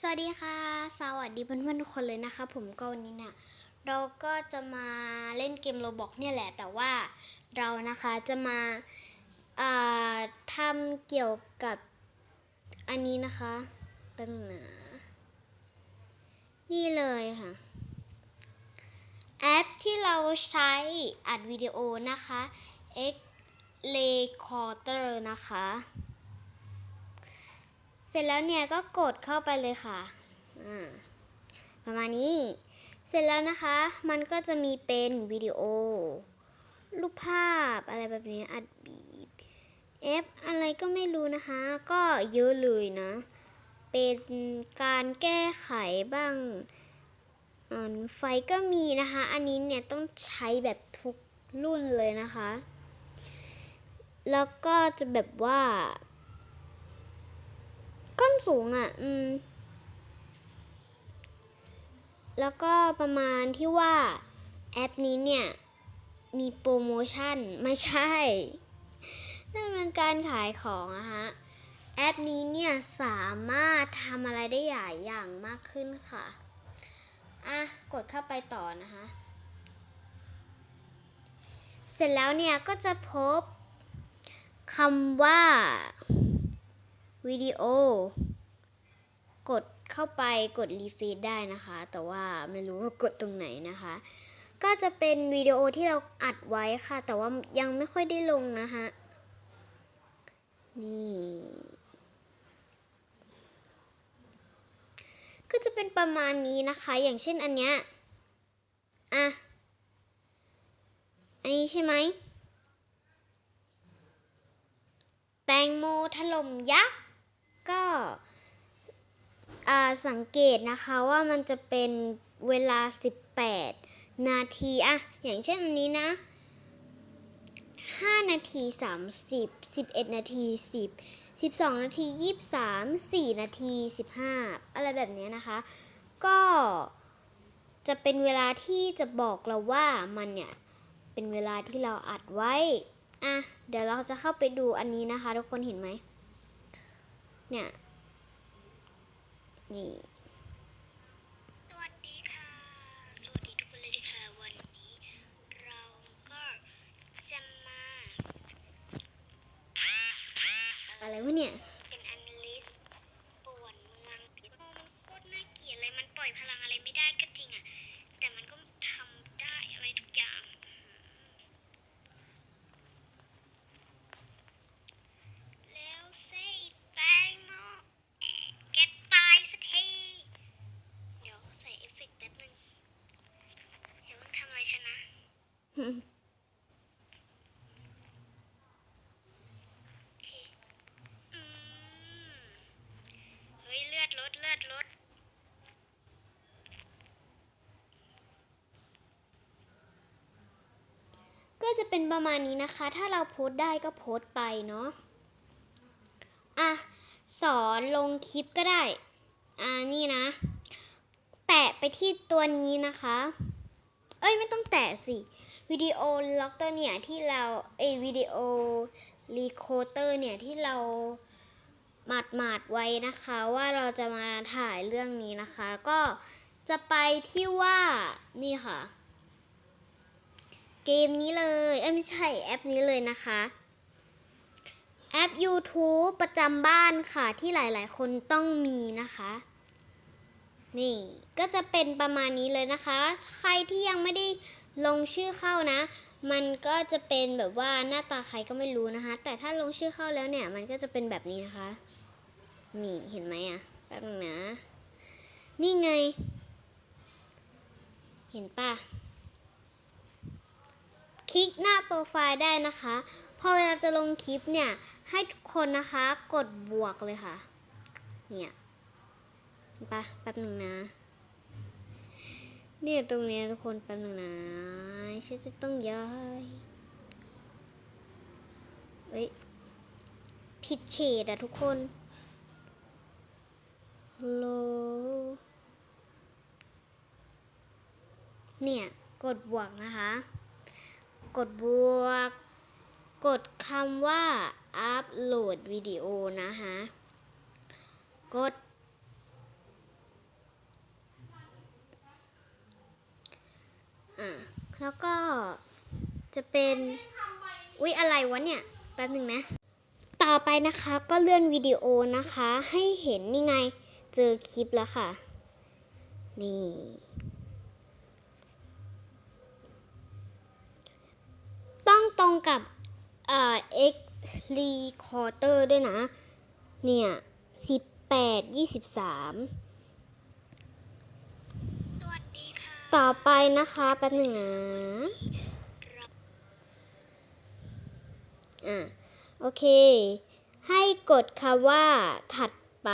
สวัสดีค่ะ สวัสดีเพื่อนๆทุกคนเลยนะคะ ผมก็วันนี้เนี่ยเราก็จะมาเล่นเกมโรบอกเนี่ยแหละ แต่ว่าเรานะคะจะมาทำเกี่ยวกับอันนี้นะคะแป๊บนึงนะนี่เลยค่ะ แอปที่เราใช้อัดวิดีโอนะคะ X Recorder นะคะ สร็จแล้วเนี่ยก็กดเข้าไปเลยค่ะอ่าประมาณนี้ เสร็จแล้วนะคะ มันก็จะมีเป็นวิดีโอ รูปภาพอะไรแบบนี้อัดบีบเอฟอะไรก็ไม่รู้นะคะ ก็เยอะเลยนะ เป็นการแก้ไขบ้างไฟก็มีนะคะ อันนี้เนี่ยต้องใช้แบบทุกรุ่นเลยนะคะ แล้วก็จะแบบว่า ก้อนสูงอะ อืม แล้วก็ประมาณที่ว่าแอปนี้เนี่ย มีโปรโมชั่น ไม่ใช่นั่นมันการขายของอะฮะ แอปนี้เนี่ย สามารถทำอะไรได้หลายอย่างมากขึ้นค่ะ อะ กดเข้าไปต่อนะคะ เสร็จแล้วเนี่ย ก็จะพบคำว่า วิดีโอกดเข้าไปกดรีฟีดได้นะคะ แต่ว่าไม่รู้ว่ากดตรงไหนนะคะ ก็จะเป็นวิดีโอที่เราอัดไว้ค่ะ แต่ว่ายังไม่ค่อยได้ลงนะคะนี่ ก็จะเป็นประมาณนี้นะคะ อย่างเช่นอันเนี้ยอะอันนี้ใช่ไหม แตงโมถล่มยักษ์ ก็สังเกตนะคะว่ามันจะเป็นเวลา 18 นาทีอะอย่างเช่นอันนี้นะ 5 นาที 30 11 นาที 10 12 นาที 23 4 นาที 15 อะไรแบบนี้นะคะ ก็จะเป็นเวลาที่จะบอกเราว่ามันเนี่ย เป็นเวลาที่เราอัดไว้ อะ เดี๋ยวเราจะเข้าไปดูอันนี้นะคะ ทุกคนเห็นไหม เนี่ย นี่ สวัสดีค่ะ สวัสดีทุกคนเลยนะคะวันนี้เราก็จะมา อะไรวะเนี่ย เป็นอันลิสป่วนเมืองโอ้มันโคตรน่าเกลียดเลย มันปล่อยพลังอะไรไม่ได้ก็จริงอะแต่มันก็ทำได้อะไรทุกอย่างแล้วเซ่แตงโมแกตายสักที เดี๋ยวใส่เอฟเฟกต์แป๊บนึงอย่าเพิ่งทำอะไรฉันนะ โอเค อืม เฮ้ย เลือดลด เลือดลด ก็ จะเป็นประมาณนี้นะคะ ถ้าเราโพสต์ได้ก็โพสต์ไปเนาะ อะ สอนลงคลิปก็ได้ อ่า นี่นะ แตะไปที่ตัวนี้นะคะ เอ้ย ไม่ต้องแตะสิ วิดีโอล็อกเตอร์เนี่ยที่เรา เอวิดีโอรีโคเตอร์เนี่ยที่เราหมาดหมาดไว้นะคะว่าเราจะมาถ่ายเรื่องนี้นะคะ ก็จะไปที่ว่านี่ค่ะ เกมนี้เลยเอ้ยไม่ใช่แอปนี้เลยนะคะ แอป YouTube ประจำบ้านค่ะที่หลายๆ คนต้องมีนะคะ นี่ก็จะเป็นประมาณนี้เลยนะคะ ใครที่ยังไม่ได้ลงชื่อเข้านะ มันก็จะเป็นแบบว่าหน้าตาใครก็ไม่รู้นะคะ แต่ถ้าลงชื่อเข้าแล้วเนี่ย มันก็จะเป็นแบบนี้นะคะ นี่เห็นไหมอะแป๊บนึงนะ นี่ไง เห็นปะ คลิกหน้าโปรไฟล์ได้นะคะ พอเวลาจะลงคลิปเนี่ย ให้ทุกคนนะคะกดบวกเลยค่ะ เนี่ยปะแป๊บหนึ่งนะ เนี่ยตรงนี้ทุกคนแป๊บหนึ่งนะฉันจะต้องย้ายเฮ้ยผิดเฉดอะทุกคนโลเนี่ย กดบวกนะคะ กดบวก กดคำว่าอัปโหลดวิดีโอนะฮะกด อะ แล้วก็จะเป็น อุ๊ย อะไรวะเนี่ย แป๊บหนึ่งนะ ต่อไปนะคะก็เลื่อนวิดีโอนะคะ ให้เห็นนี่ไง เจอคลิปแล้วค่ะ นี่ ต้องตรงกับเอ่อ x recorder ด้วยนะ เนี่ย18 23สวัสดีค่ะต่อไปนะคะแป๊บหนึ่งนะอะ โอเค ให้กดคำว่าถัดไป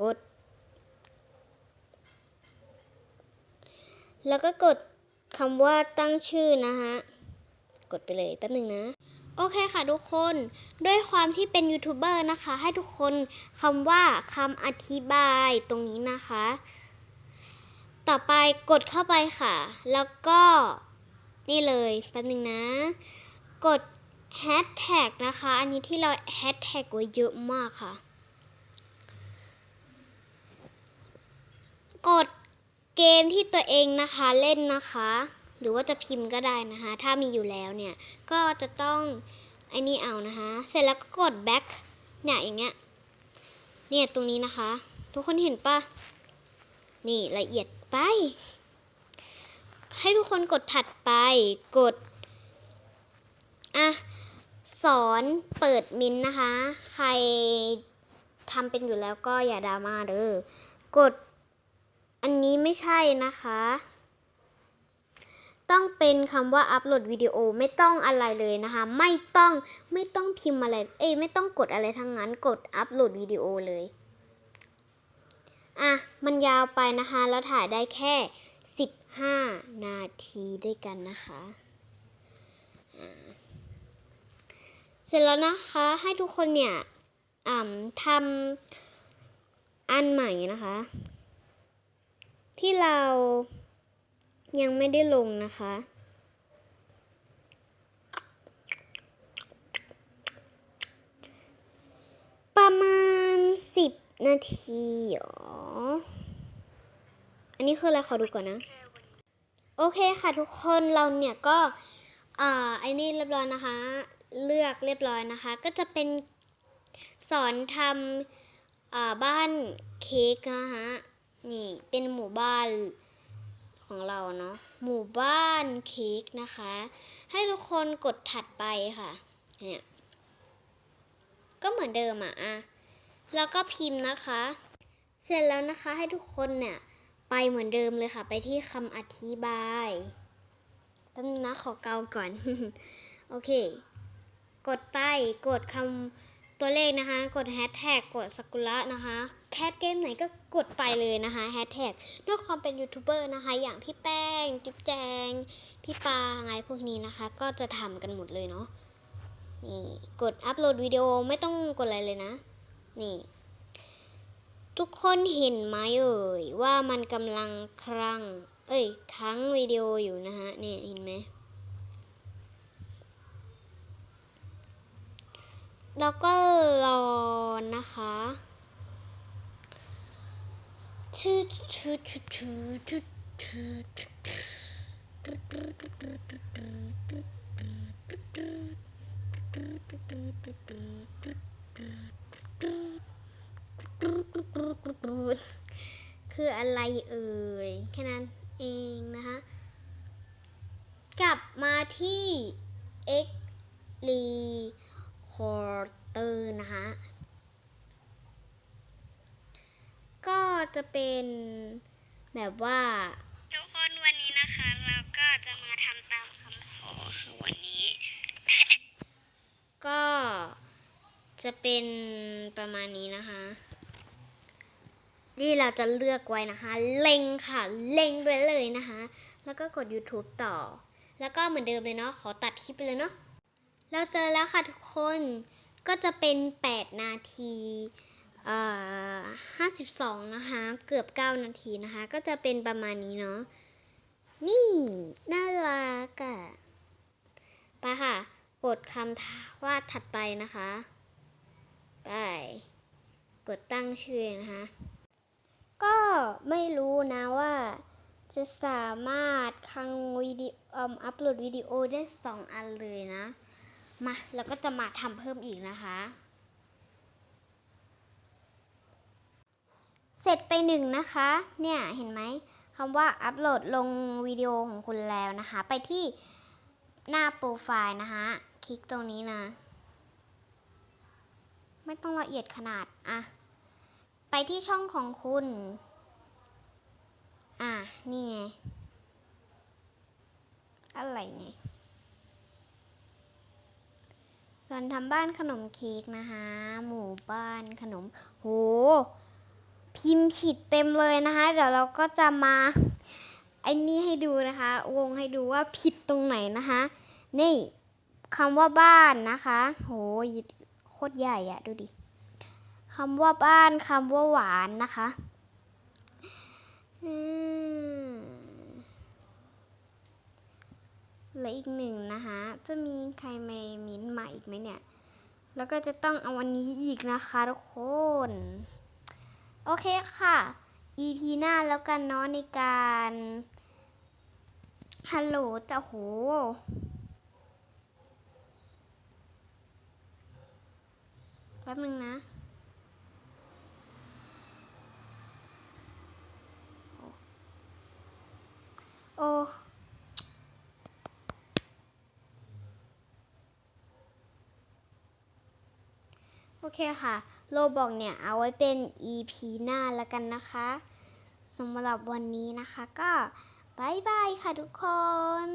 กด แล้วก็กด คำว่าตั้งชื่อนะฮะ กดไปเลยแป๊บหนึ่งนะ โอเคค่ะทุกคน ด้วยความที่เป็นยูทูบเบอร์นะคะ ให้ทุกคนคำว่าคำอธิบายตรงนี้นะคะ ต่อไปกดเข้าไปค่ะ แล้วก็นี่เลยแป๊บหนึงนะ กดแฮชแท็กนะคะ อันนี้ที่เราแฮชแท็กไว้เยอะมากค่ะ กด เกมที่ตัวเองนะคะเล่นนะคะ หรือว่าจะพิมพ์ก็ได้นะคะ ถ้ามีอยู่แล้วเนี่ย ก็จะต้องไอ้นี่เอานะคะ เสร็จแล้วก็กด back เนี่ยอย่างเงี้ย เนี่ยตรงนี้นะคะ ทุกคนเห็นปะนี่ละเอียดไป ให้ทุกคนกดถัดไป กด อะ สอนเปิดมินนะคะ ใครทำเป็นอยู่แล้วก็อย่าดราม่าเด้อกด อันนี้ไม่ใช่นะคะ ต้องเป็นคำว่าอัปโหลดวิดีโอไม่ต้องอะไรเลยนะคะ ไม่ต้องไม่ต้องพิมพ์อะไร เอ้ยไม่ต้องกดอะไรทั้งนั้น กดอัปโหลดวิดีโอเลยอะมันยาวไปนะคะ แล้วถ่ายได้แค่ 15 นาทีด้วยกันนะคะเสร็จแล้วนะคะให้ทุกคนเนี่ยทำอันใหม่นะคะ ที่เรายังไม่ได้ลงนะคะ ประมาณ 10 นาทีหรออันนี้คืออะไรขอดูก่อนนะ โอเคค่ะทุกคนเราเนี่ยก็อ่าไอ้นี่เรียบร้อยนะคะ เลือกเรียบร้อยนะคะ ก็จะเป็นสอนทำอ่าบ้านเค้กนะคะ นี่เป็นหมู่บ้านของเราเนาะหมู่บ้านเค้กนะคะ ให้ทุกคนกดถัดไปค่ะเนี่ยก็เหมือนเดิมอะอะแล้วก็พิมพ์นะคะ เสร็จแล้วนะคะให้ทุกคนเนี่ยไปเหมือนเดิมเลยค่ะ ไปที่คำอธิบายแป๊บนึงนะขอเกาก่อน โอเค กดไปกดคำ ตัวเลขนะคะ กดแฮชแท็กกดสกุละนะคะแคสเกมไหนก็กดไปเลยนะคะแฮชแท็กด้วยความเป็นยูทูบเบอร์นะคะ อย่างพี่แป้งจิ๊บแจง พี่ปาไงพวกนี้นะคะ ก็จะทำกันหมดเลยเนาะนี่กดอัปโหลดวิดีโอไม่ต้องกดอะไรเลยนะ นี่ ทุกคนเห็นไหมเอ่ยว่ามันกำลังครั้ง เอ้ยค้างวิดีโออยู่นะฮะเนี่ยเห็นไหม แล้วก็รอนะคะชูชูชูชูชูชูคืออะไรเอ่ยแค่นั้นเองนะคะ กลับมาที่ x recorder นะคะก็จะเป็นแบบว่า ทุกคนวันนี้นะคะ เราก็จะมาทำตามคำขอค่ะวันนี้ ก็จะเป็นประมาณนี้นะคะ นี่เราจะเลือกไว้นะคะ เล็งค่ะ เล็งไปเลยนะคะ แล้วก็กด YouTube ต่อ แล้วก็เหมือนเดิมเลยเนาะ ขอตัดคลิปไปเลยเนาะ เราเจอแล้วค่ะทุกคนก็จะเป็น 8 นาทีเอ่อ52นะคะ เกือบ 9 นาทีนะคะ ก็จะเป็นประมาณนี้เนาะนี่ น่ารักอะไปค่ะ กดคำว่าถัดไปนะคะ ไป กดตั้งชื่อนะคะ ก็ไม่รู้นะว่าจะสามารถคังวิดีโออัปโหลดวิดีโอได้สองอันเลยนะ มาแล้วก็จะมาทำเพิ่มอีกนะคะ เสร็จไปหนึ่งนะคะ เนี่ยเห็นไหมคำว่าอัปโหลดลงวิดีโอของคุณแล้วนะคะ ไปที่หน้าโปรไฟล์นะคะ คลิกตรงนี้นะ ไม่ต้องละเอียดขนาด อะ ไปที่ช่องของคุณ อะ นี่ไง อะไรเนี่ย ส่วนทำบ้านขนมเค้กนะคะ หมู่บ้านขนม โห พิมพ์ผิดเต็มเลยนะคะ เดี๋ยวเราก็จะมาไอ้นี่ให้ดูนะคะ วงให้ดูว่าผิดตรงไหนนะคะ นี่คำว่าบ้านนะคะ โหโคตรใหญ่อะดูดิคำว่าบ้านคำว่าหวานนะคะ อืม เลืออีกหนึ่งนะคะ จะมีใครมามิ้นมาอีกไหมเนี่ย แล้วก็จะต้องเอาวันนี้อีกนะคะทุกคน โอเคค่ะ EP หน้าแล้วกันเนาะในการฮัลโหลจะโหแป๊บนึงนะ โอ้ โอ เคค่ะ โลบอกเนี่ยเอาไว้เป็น EP หน้าแล้วกันนะคะสำหรับวันนี้นะคะก็บายบายค่ะทุกคน